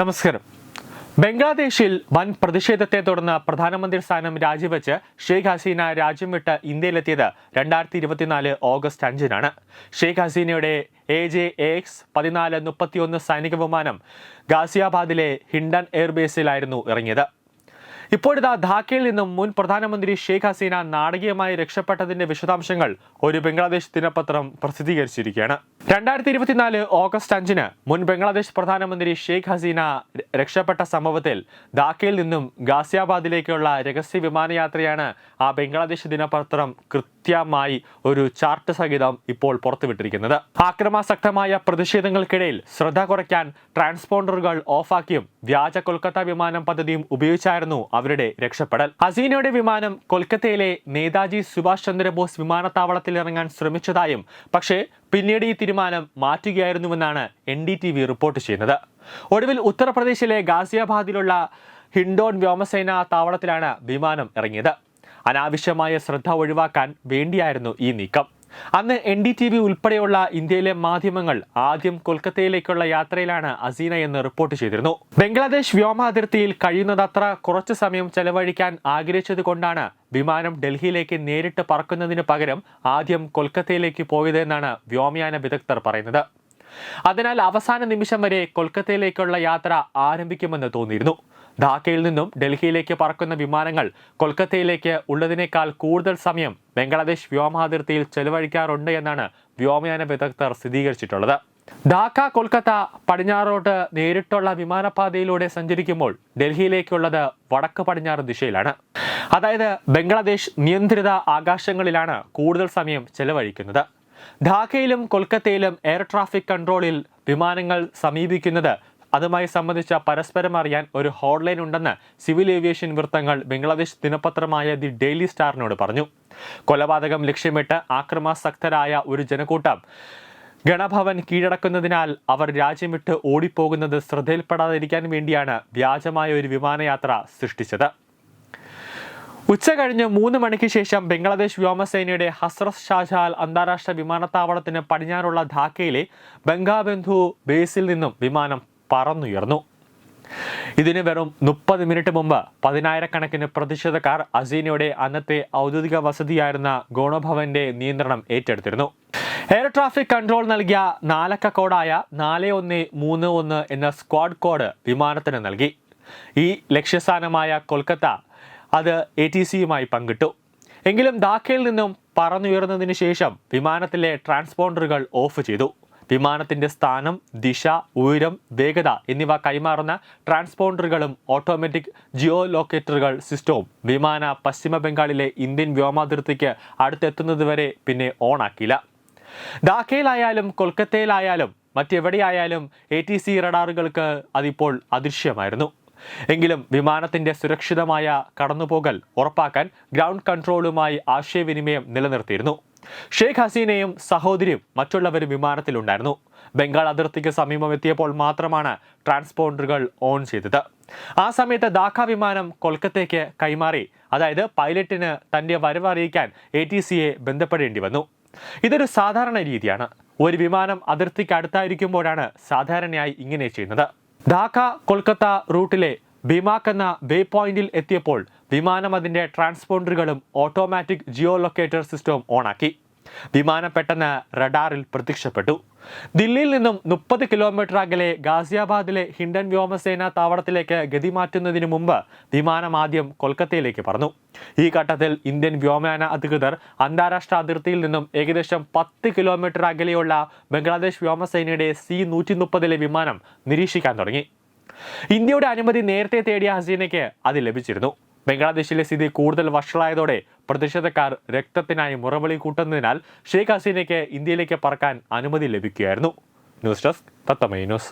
നമസ്കാരം. ബംഗ്ലാദേശിൽ വൻ പ്രതിഷേധത്തെ തുടർന്ന് പ്രധാനമന്ത്രി സ്ഥാനം രാജിവെച്ച് ഷെയ്ഖ് ഹസീന രാജ്യം വിട്ട് ഇന്ത്യയിലെത്തിയത് രണ്ടായിരത്തി ഇരുപത്തിനാല് ഓഗസ്റ്റ് അഞ്ചിനാണ്. ഷെയ്ഖ് ഹസീനയുടെ എ ജെ എക്സ് പതിനാല് മുപ്പത്തിയൊന്ന് സൈനിക വിമാനം ഗാസിയാബാദിലെ ഹിൻഡൻ എയർബേസിലായിരുന്നു ഇറങ്ങിയത്. ഇപ്പോഴിതാ ധാക്കയിൽ നിന്നും മുൻ പ്രധാനമന്ത്രി ഷെയ്ഖ് ഹസീന നാടകീയമായി രക്ഷപ്പെട്ടതിന്റെ വിശദാംശങ്ങൾ ഒരു ബംഗ്ലാദേശ് ദിനപത്രം പ്രസിദ്ധീകരിച്ചിരിക്കുകയാണ്. രണ്ടായിരത്തി ഇരുപത്തിനാല് ഓഗസ്റ്റ് അഞ്ചിന് മുൻ ബംഗ്ലാദേശ് പ്രധാനമന്ത്രി ഷെയ്ഖ് ഹസീന രക്ഷപ്പെട്ട സംഭവത്തിൽ ധാക്കയിൽ നിന്നും ഗാസിയാബാദിലേക്കുള്ള രഹസ്യ വിമാനയാത്രയാണ് ആ ബംഗ്ലാദേശ് ദിനപത്രം കൃത്യമായി ഒരു ചാർട്ട് സഹിതം ഇപ്പോൾ പുറത്തുവിട്ടിരിക്കുന്നത്. ആക്രമാസക്തമായ പ്രതിഷേധങ്ങൾക്കിടയിൽ ശ്രദ്ധ കുറയ്ക്കാൻ ട്രാൻസ്പോണ്ടറുകൾ ഓഫാക്കിയും വ്യാജ കൊൽക്കത്ത വിമാനം പദ്ധതിയും ഉപയോഗിച്ചായിരുന്നു അവരുടെ രക്ഷപ്പെടൽ. ഹസീനയുടെ വിമാനം കൊൽക്കത്തയിലെ നേതാജി സുഭാഷ് ചന്ദ്രബോസ് വിമാനത്താവളത്തിൽ ഇറങ്ങാൻ ശ്രമിച്ചതായും പക്ഷേ പിന്നീട് ഈ തീരുമാനം മാറ്റുകയായിരുന്നുവെന്നാണ് N D T V report ചെയ്യുന്നത്. ഒടുവിൽ ഉത്തർപ്രദേശിലെ ഗാസിയാബാദിലുള്ള ഹിൻഡോൺ വ്യോമസേന താവളത്തിലാണ് വിമാനം ഇറങ്ങിയത്. അനാവശ്യമായ ശ്രദ്ധ ഒഴിവാക്കാൻ വേണ്ടിയായിരുന്നു ഈ നീക്കം. അന്ന് എൻ ഡി ടി വി ഉൾപ്പെടെയുള്ള ഇന്ത്യയിലെ മാധ്യമങ്ങൾ ആദ്യം കൊൽക്കത്തയിലേക്കുള്ള യാത്രയിലാണ് അസീന എന്ന് റിപ്പോർട്ട് ചെയ്തിരുന്നു. ബംഗ്ലാദേശ് വ്യോമ അതിർത്തിയിൽ കഴിയുന്നതത്ര കുറച്ചു സമയം ചെലവഴിക്കാൻ ആഗ്രഹിച്ചത് കൊണ്ടാണ് വിമാനം ഡൽഹിയിലേക്ക് നേരിട്ട് പറക്കുന്നതിന് പകരം ആദ്യം കൊൽക്കത്തയിലേക്ക് പോയതെന്നാണ് വ്യോമയാന വിദഗ്ധർ പറയുന്നത്. അതിനാൽ അവസാന നിമിഷം വരെ കൊൽക്കത്തയിലേക്കുള്ള യാത്ര ആരംഭിക്കുമെന്ന് തോന്നിയിരുന്നു. ധാക്കയിൽ നിന്നും ഡൽഹിയിലേക്ക് പറക്കുന്ന വിമാനങ്ങൾ കൊൽക്കത്തയിലേക്ക് ഉള്ളതിനേക്കാൾ കൂടുതൽ സമയം ബംഗ്ലാദേശ് വ്യോമാതിർത്തിയിൽ ചെലവഴിക്കാറുണ്ട് എന്നാണ് വ്യോമയാന വിദഗ്ധർ സ്ഥിരീകരിച്ചിട്ടുള്ളത്. ധാക്ക കൊൽക്കത്ത പടിഞ്ഞാറോട്ട് നേരിട്ടുള്ള വിമാനപാതയിലൂടെ സഞ്ചരിക്കുമ്പോൾ ഡൽഹിയിലേക്കുള്ളത് വടക്ക് പടിഞ്ഞാറ് ദിശയിലാണ്. അതായത് ബംഗ്ലാദേശ് നിയന്ത്രിത ആകാശങ്ങളിലാണ് കൂടുതൽ സമയം ചെലവഴിക്കുന്നത്. ധാക്കയിലും കൊൽക്കത്തയിലും എയർ ട്രാഫിക് കൺട്രോളിൽ വിമാനങ്ങൾ സമീപിക്കുന്നത് അതുമായി സംബന്ധിച്ച പരസ്പരം അറിയാൻ ഒരു ഹോട്ട്ലൈൻ ഉണ്ടെന്ന് സിവിൽ ഏവിയേഷൻ വൃത്തങ്ങൾ ബംഗ്ലാദേശ് ദിനപത്രമായ ദി ഡെയിലി സ്റ്റാറിനോട് പറഞ്ഞു. കൊലപാതകം ലക്ഷ്യമിട്ട് ആക്രമാസക്തരായ ഒരു ജനക്കൂട്ടം ഗണഭവൻ കീഴടക്കുന്നതിനാൽ അവർ രാജ്യം വിട്ട് ഓടിപ്പോകുന്നത് ശ്രദ്ധയിൽപ്പെടാതിരിക്കാൻ വേണ്ടിയാണ് വ്യാജമായ ഒരു വിമാനയാത്ര സൃഷ്ടിച്ചത്. ഉച്ച കഴിഞ്ഞ് മൂന്ന് മണിക്ക് ശേഷം ബംഗ്ലാദേശ് വ്യോമസേനയുടെ ഹസ്രസ് ഷാജാൽ അന്താരാഷ്ട്ര വിമാനത്താവളത്തിന് പടിഞ്ഞാറുള്ള ധാക്കയിലെ ബംഗാബന്ധു ബേസിൽ നിന്നും വിമാനം പറന്നുയർന്നു. ഇതിന് വെറും മുപ്പത് മിനിറ്റ് മുമ്പ് പതിനായിരക്കണക്കിന് പ്രതിഷേധക്കാർ അസീനയുടെ അന്നത്തെ ഔദ്യോഗിക വസതിയായിരുന്ന ഗോണഭവന്റെ നിയന്ത്രണം ഏറ്റെടുത്തിരുന്നു. എയർ ട്രാഫിക് കൺട്രോൾ നൽകിയ നാലക്ക കോഡായ നാല് ഒന്ന് മൂന്ന് ഒന്ന് എന്ന സ്ക്വാഡ് കോഡ് വിമാനത്തിന് നൽകി. ഈ ലക്ഷ്യസ്ഥാനമായ കൊൽക്കത്ത അത് എ ടി സിയുമായി പങ്കിട്ടു. എങ്കിലും ധാക്കയിൽ നിന്നും പറന്നുയർന്നതിന് ശേഷം വിമാനത്തിലെ ട്രാൻസ്പോണ്ടറുകൾ ഓഫ് ചെയ്തു. വിമാനത്തിന്റെ സ്ഥാനം ദിശ ഉയരം വേഗത എന്നിവ കൈമാറുന്ന ട്രാൻസ്പോണ്ടറുകളും ഓട്ടോമാറ്റിക് ജിയോ ലോക്കേറ്ററുകൾ സിസ്റ്റവും വിമാന പശ്ചിമ ബംഗാളിലെ ഇന്ത്യൻ വ്യോമാതിർത്തിക്ക് അടുത്തെത്തുന്നതുവരെ പിന്നെ ഓണാക്കിയില്ല. ധാക്കയിലായാലും കൊൽക്കത്തയിലായാലും മറ്റെവിടെയായാലും എ ടി സി റഡാറുകൾക്ക് അതിപ്പോൾ അദൃശ്യമായിരുന്നു. എങ്കിലും വിമാനത്തിന്റെ സുരക്ഷിതമായ കടന്നുപോകൽ ഉറപ്പാക്കാൻ ഗ്രൗണ്ട് കൺട്രോളുമായി ആശയവിനിമയം നിലനിർത്തിയിരുന്നു. ഷെയ്ഖ് ഹസീനയും സഹോദരിയും മറ്റുള്ളവരും വിമാനത്തിലുണ്ടായിരുന്നു. ബംഗാൾ അതിർത്തിക്ക് സമീപമെത്തിയപ്പോൾ മാത്രമാണ് ട്രാൻസ്പോണ്ടറുകൾ ഓൺ ചെയ്തത്. ആ സമയത്ത് ധാക്ക വിമാനം കൊൽക്കത്തയ്ക്ക് കൈമാറി. അതായത് പൈലറ്റിന് തന്റെ വരവ് അറിയിക്കാൻ എ ടി സിയെ ബന്ധപ്പെടേണ്ടി വന്നു. ഇതൊരു സാധാരണ രീതിയാണ്. ഒരു വിമാനം അതിർത്തിക്ക് അടുത്തായിരിക്കുമ്പോഴാണ് സാധാരണയായി ഇങ്ങനെ ചെയ്യുന്നത്. ധാക്ക കൊൽക്കത്ത റൂട്ടിലെ ബിമാക്ക് എന്ന ബേ പോയിന്റിൽ എത്തിയപ്പോൾ വിമാനം അതിന്റെ ട്രാൻസ്പോണ്ടറുകളും ഓട്ടോമാറ്റിക് ജിയോ ലൊക്കേറ്റർ സിസ്റ്റവും ഓണാക്കി. വിമാനം പെട്ടെന്ന് റഡാറിൽ പ്രത്യക്ഷപ്പെട്ടു. ദില്ലിയിൽ നിന്നും മുപ്പത് കിലോമീറ്റർ അകലെ ഗാസിയാബാദിലെ ഹിൻഡൻ വ്യോമസേന താവളത്തിലേക്ക് ഗതി മാറ്റുന്നതിന് മുമ്പ് വിമാനം ആദ്യം കൊൽക്കത്തയിലേക്ക് പറന്നു. ഈ ഘട്ടത്തിൽ ഇന്ത്യൻ വ്യോമയാന അധികൃതർ അന്താരാഷ്ട്ര അതിർത്തിയിൽ നിന്നും ഏകദേശം പത്ത് കിലോമീറ്റർ അകലെയുള്ള ബംഗ്ലാദേശ് വ്യോമസേനയുടെ സി നൂറ്റി മുപ്പതിലെ വിമാനം നിരീക്ഷിക്കാൻ തുടങ്ങി. ഇന്ത്യയുടെ അനുമതി നേരത്തെ തേടിയ ഹസീനയ്ക്ക് അത് ലഭിച്ചിരുന്നു. ബംഗ്ലാദേശിലെ സ്ഥിതി കൂടുതൽ വഷളായതോടെ പ്രതിഷേധക്കാർ രക്തത്തിനായി മുറവിളി കൂട്ടുന്നതിനാൽ ഷെയ്ഖ് ഹസീനയ്ക്ക് ഇന്ത്യയിലേക്ക് പറക്കാൻ അനുമതി ലഭിക്കുകയായിരുന്നു. ന്യൂസ് ഡെസ്ക് തത്തമൈ ന്യൂസ്.